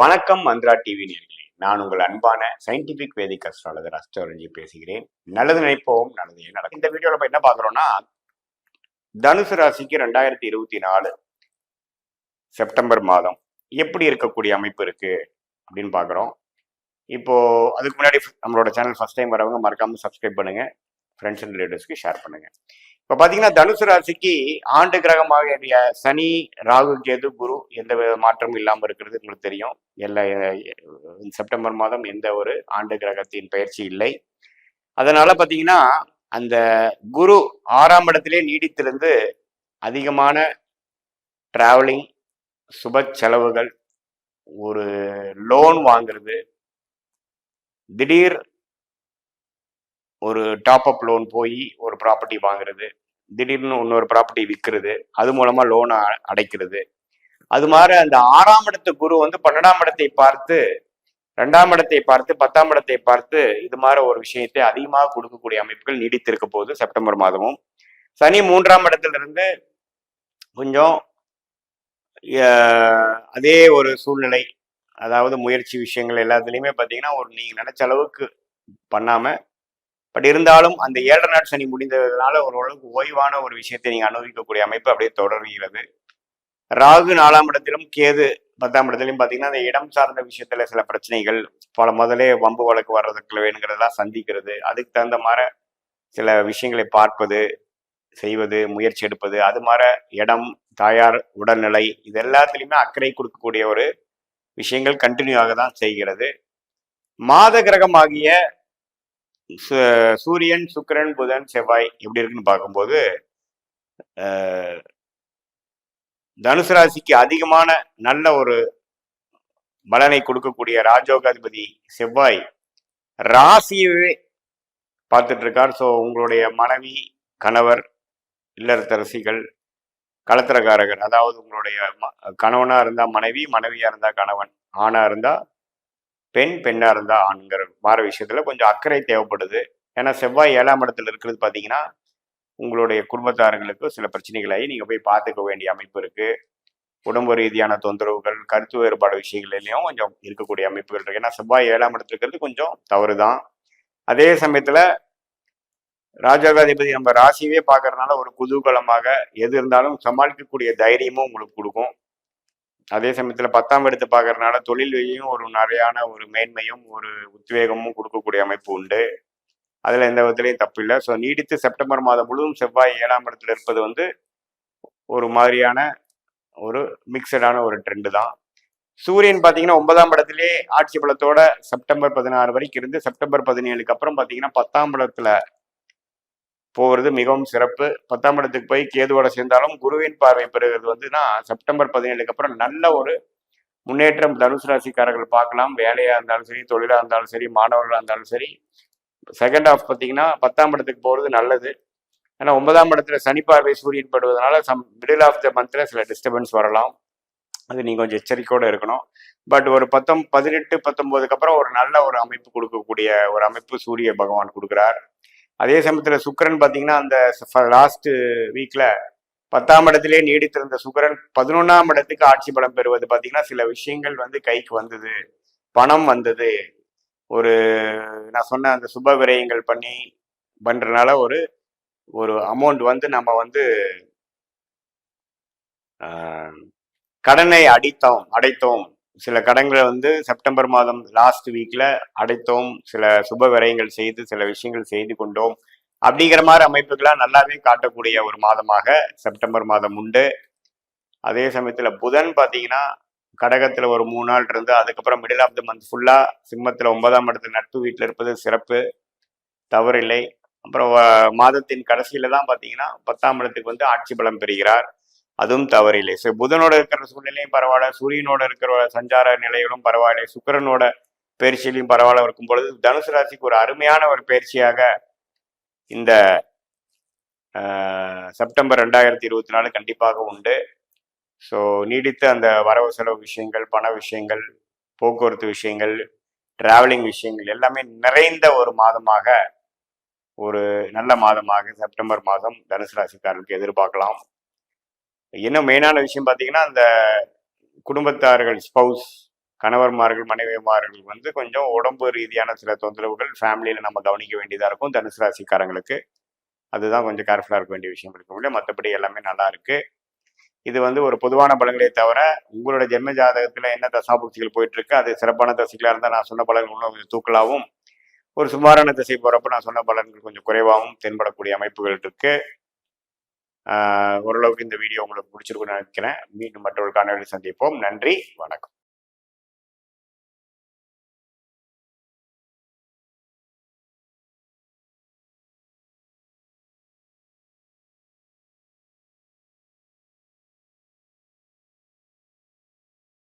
வணக்கம் மந்த்ரா டிவி நேர்களே. நான் உங்கள் அன்பான சயின்டிபிக் வேதிக் அஸ்ட்ராலஜர் அஸ்ட்ராலஜி பேசுகிறேன். நல்லது நினைப்போம் நல்லதே நடக்கும். இந்த வீடியோல இப்ப என்ன பாக்குறோம்னா தனுசு ராசிக்கு ரெண்டாயிரத்தி இருபத்தி நாலு செப்டம்பர் மாதம் எப்படி இருக்கக்கூடிய அமைப்பு இருக்கு அப்படின்னு பாக்குறோம் இப்போ அதுக்கு முன்னாடி நம்மளோட சேனல் ஃபர்ஸ்ட் டைம் வரவங்க மறக்காம சப்ஸ்கிரைப் பண்ணுங்க. ஃப்ரெண்ட்ஸ் அண்ட் ரிலேட்டிவ்ஸ்க்கு ஷேர் பண்ணுங்க. இப்போ பார்த்தீங்கன்னா தனுசு ராசிக்கு ஆண்டு கிரகமாக சனி ராகு கேது குரு எந்த வித மாற்றமும் இல்லாமல் இருக்கிறது உங்களுக்கு தெரியும். எல்லா செப்டம்பர் மாதம் எந்த ஒரு ஆண்டு கிரகத்தின் பயிற்சி இல்லை. அதனால பார்த்தீங்கன்னா அந்த குரு ஆறாம் இடத்திலே நீடித்திருந்து அதிகமான டிராவலிங் சுப செலவுகள் ஒரு லோன் வாங்குறது திடீர் ஒரு டாப் அப் லோன் போய் ஒரு ப்ராப்பர்ட்டி வாங்குறது திடீர்னு இன்னொரு ப்ராப்பர்ட்டி விற்கிறது அது மூலமா லோனை அடைக்கிறது. அது மாதிரி அந்த ஆறாம் இடத்து குரு வந்து பன்னெண்டாம் இடத்தை பார்த்து ரெண்டாம் இடத்தை பார்த்து பத்தாம் இடத்தை பார்த்து இது மாதிரி ஒரு விஷயத்தை அதிகமாக கொடுக்கக்கூடிய அமைப்புகள் நீடித்திருக்க போகுது செப்டம்பர் மாதமும். சனி மூன்றாம் இடத்துல இருந்து கொஞ்சம் அதே ஒரு சூழ்நிலை அதாவது முயற்சி விஷயங்கள் எல்லாத்துலேயுமே பார்த்தீங்கன்னா ஒரு நீங்கள் நினைச்ச அளவுக்கு பண்ணாமல் பட் இருந்தாலும் அந்த ஏழரை நாட் சனி முடிந்ததுனால ஓரளவுக்கு ஓய்வான ஒரு விஷயத்தை நீங்க அனுபவிக்கக்கூடிய அமைப்பு அப்படியே தொடர்கிறது. ராகு நாலாம் இடத்திலும் கேது பத்தாம் இடத்திலும் பார்த்தீங்கன்னா அந்த இடம் சார்ந்த விஷயத்துல சில பிரச்சனைகள் பல முதலே வம்பு வழக்கு வர்றதுக்கு வேணுங்கிறதெல்லாம் சந்திக்கிறது. அதுக்கு தகுந்த மாதிரி சில விஷயங்களை பார்ப்பது செய்வது முயற்சி எடுப்பது அது மாதிரி இடம் தாயார் உடல்நிலை இது எல்லாத்துலேயுமே அக்கறை கொடுக்கக்கூடிய ஒரு விஷயங்கள் கண்டினியூ ஆக தான் செய்கிறது. மாத கிரகமாகிய ஆகிய சூரியன் சுக்கிரன் புதன் செவ்வாய் எப்படி இருக்குன்னு பார்க்கும்போது தனுசு ராசிக்கு அதிகமான நல்ல ஒரு பலனை கொடுக்கக்கூடிய ராஜோகாதிபதி செவ்வாய் ராசியவே பார்த்துட்டு இருக்கார் ஸோ உங்களுடைய மனைவி கணவர் இல்லறத்தரசிகள் களத்திரக்காரகர் அதாவது உங்களுடைய ம- இருந்தால் மனைவி மனைவியாக இருந்தால் கணவன் ஆணாக இருந்தால் பெண் பெண்ணாக இருந்தால் ஆண்கிற மாற விஷயத்தில் கொஞ்சம் அக்கறை தேவைப்படுது. ஏன்னா செவ்வாய் ஏழாம் இடத்துல இருக்கிறது பார்த்தீங்கன்னா உங்களுடைய குடும்பத்தார்களுக்கு சில பிரச்சனைகளாகி நீங்கள் போய் பார்த்துக்க வேண்டிய அமைப்பு இருக்குது உடம்பு ரீதியான தொந்தரவுகள் கருத்து வேறுபாடு விஷயங்கள்லையும் கொஞ்சம் இருக்கக்கூடிய அமைப்புகள் இருக்குது ஏன்னா செவ்வாய் ஏழாம் இடத்துல இருக்கிறது கொஞ்சம் தவறு தான் அதே சமயத்தில் ராஜாகாதிபதி நம்ம ராசியவே பார்க்கறதுனால ஒரு குதூகலமாக எது இருந்தாலும் சமாளிக்கக்கூடிய தைரியமும் உங்களுக்கு கொடுக்கும். அதே சமயத்தில் பத்தாம் எடுத்து பார்க்கறதுனால தொழிலையும் ஒரு நிறையான ஒரு மேன்மையும் ஒரு உத்வேகமும் கொடுக்கக்கூடிய அமைப்பு உண்டு. அதில் எந்த விதத்திலையும் தப்பு இல்லை. ஸோ நீடித்து செப்டம்பர் மாதம் முழுவதும் செவ்வாய் ஏழாம் இடத்துல இருப்பது வந்து ஒரு மாதிரியான ஒரு மிக்சடான ஒரு ட்ரெண்டு தான். சூரியன் பார்த்தீங்கன்னா ஒன்பதாம் இடத்திலே ஆட்சி பலத்தோட செப்டம்பர் பதினாறு வரைக்கும் இருந்து செப்டம்பர் பதினேழுக்கு அப்புறம் பார்த்தீங்கன்னா பத்தாம் இடத்துல போகிறது மிகவும் சிறப்பு. பத்தாம் இடத்துக்கு போய் கேதுவோட சேர்ந்தாலும் குருவின் பார்வை பெறுகிறது வந்துன்னா செப்டம்பர் பதினேழுக்கு அப்புறம் நல்ல ஒரு முன்னேற்றம் தனுசு ராசிக்காரர்கள் பார்க்கலாம். வேலையாக இருந்தாலும் சரி தொழிலாக இருந்தாலும் சரி மாணவர்களாக இருந்தாலும் சரி. செகண்ட் ஹாஃப் பார்த்தீங்கன்னா பத்தாம் இடத்துக்கு போகிறது நல்லது. ஏன்னா ஒன்பதாம் இடத்துல சனி பார்வை சூரியன் படுவதனால சம் மிடில் ஆஃப் த மந்த்தில் சில டிஸ்டர்பன்ஸ் வரலாம். அது நீங்கள் கொஞ்சம் எச்சரிக்கையோட இருக்கணும். பட் ஒரு பத்தம் பதினெட்டு பத்தொம்போதுக்கு அப்புறம் ஒரு நல்ல ஒரு அமைப்பு கொடுக்கக்கூடிய ஒரு அமைப்பு சூரிய பகவான் கொடுக்குறார். அதே சமயத்தில் சுக்கரன் பார்த்தீங்கன்னா அந்த லாஸ்ட் வீக்ல பத்தாம் இடத்திலே நீடித்திருந்த சுக்கரன் பதினொன்றாம் இடத்துக்கு ஆட்சி பலம் பெறுவது பார்த்தீங்கன்னா சில விஷயங்கள் வந்து கைக்கு வந்தது. பணம் வந்தது. ஒரு நான் சொன்ன அந்த சுப விரயங்கள் பண்ணி பண்றதுனால ஒரு ஒரு அமௌண்ட் வந்து நம்ம வந்து கடனை அடித்தோம் அடைத்தோம். சில கடன்களை வந்து செப்டம்பர் மாதம் லாஸ்ட் வீக்ல அடைத்தோம். சில சுப விரயங்கள் செய்து சில விஷயங்கள் செய்து கொண்டோம். அப்படிங்கிற மாதிரி அமைப்புகளாக நல்லாவே காட்டக்கூடிய ஒரு மாதமாக செப்டம்பர் மாதம் உண்டு. அதே சமயத்தில் புதன் பார்த்தீங்கன்னா கடகத்தில் ஒரு மூணு நாள் இருந்து அதுக்கப்புறம் மிடில் ஆஃப் த மந்த் ஃபுல்லாக சிம்மத்தில் ஒன்பதாம் இடத்துல நட்பு வீட்டில் இருப்பது சிறப்பு. தவறில்லை. அப்புறம் மாதத்தின் கடைசியில் தான் பார்த்தீங்கன்னா பத்தாம் இடத்துக்கு வந்து ஆட்சி பலம் பெறுகிறார். அதுவும் தவறில்லை. ஸோ புதனோட இருக்கிற சூழ்நிலையும் பரவாயில்ல. சூரியனோட இருக்கிற சஞ்சார நிலைகளும் பரவாயில்லை. சுக்கிரனோட பயிற்சியிலையும் பரவாயில்ல இருக்கும் பொழுது தனுசு ராசிக்கு ஒரு அருமையான ஒரு பயிற்சியாக இந்த ஆஹ், செப்டம்பர் ரெண்டாயிரத்தி இருபத்தி நாலு கண்டிப்பாக உண்டு. ஸோ நீடித்த அந்த வரவு செலவு விஷயங்கள் பண விஷயங்கள் போக்குவரத்து விஷயங்கள் டிராவலிங் விஷயங்கள் எல்லாமே நிறைந்த ஒரு மாதமாக ஒரு நல்ல மாதமாக செப்டம்பர் மாதம் தனுசு ராசிக்காரர்களுக்கு எதிர்பார்க்கலாம். இன்னும் மெயினான விஷயம் பார்த்தீங்கன்னா அந்த குடும்பத்தார்கள் ஸ்பவுஸ் கணவர்மார்கள் மனைவிமார்கள் வந்து கொஞ்சம் உடம்பு ரீதியான சில தொந்தரவுகள் ஃபேமிலியில் நம்ம கவனிக்க வேண்டியதாக இருக்கும் தனுசு ராசிக்காரங்களுக்கு. அதுதான் கொஞ்சம் கேர்ஃபுல்லாக இருக்க வேண்டிய விஷயம் இருக்க முடியும் மற்றபடி எல்லாமே நல்லா இருக்கு. இது வந்து ஒரு பொதுவான பலன்களே தவிர உங்களோட ஜென்ம ஜாதகத்தில் என்ன தசாபுக்திகள் போயிட்டு இருக்கு அது சிறப்பான தசைகளாக இருந்தால் நான் சொன்ன பலன்கள் இன்னும் கொஞ்சம் தூக்கலாகவும் ஒரு சுமாரான திசை போகிறப்ப நான் சொன்ன பலன்கள் கொஞ்சம் குறைவாகவும் தென்படக்கூடிய அமைப்புகள் இருக்குது ஓரளவுக்கு இந்த வீடியோ உங்களுக்கு பிடிச்சிருக்கும்னு நினைக்கிறேன். மீண்டும் மற்றொரு காணொலி சந்திப்போம். நன்றி. வணக்கம்.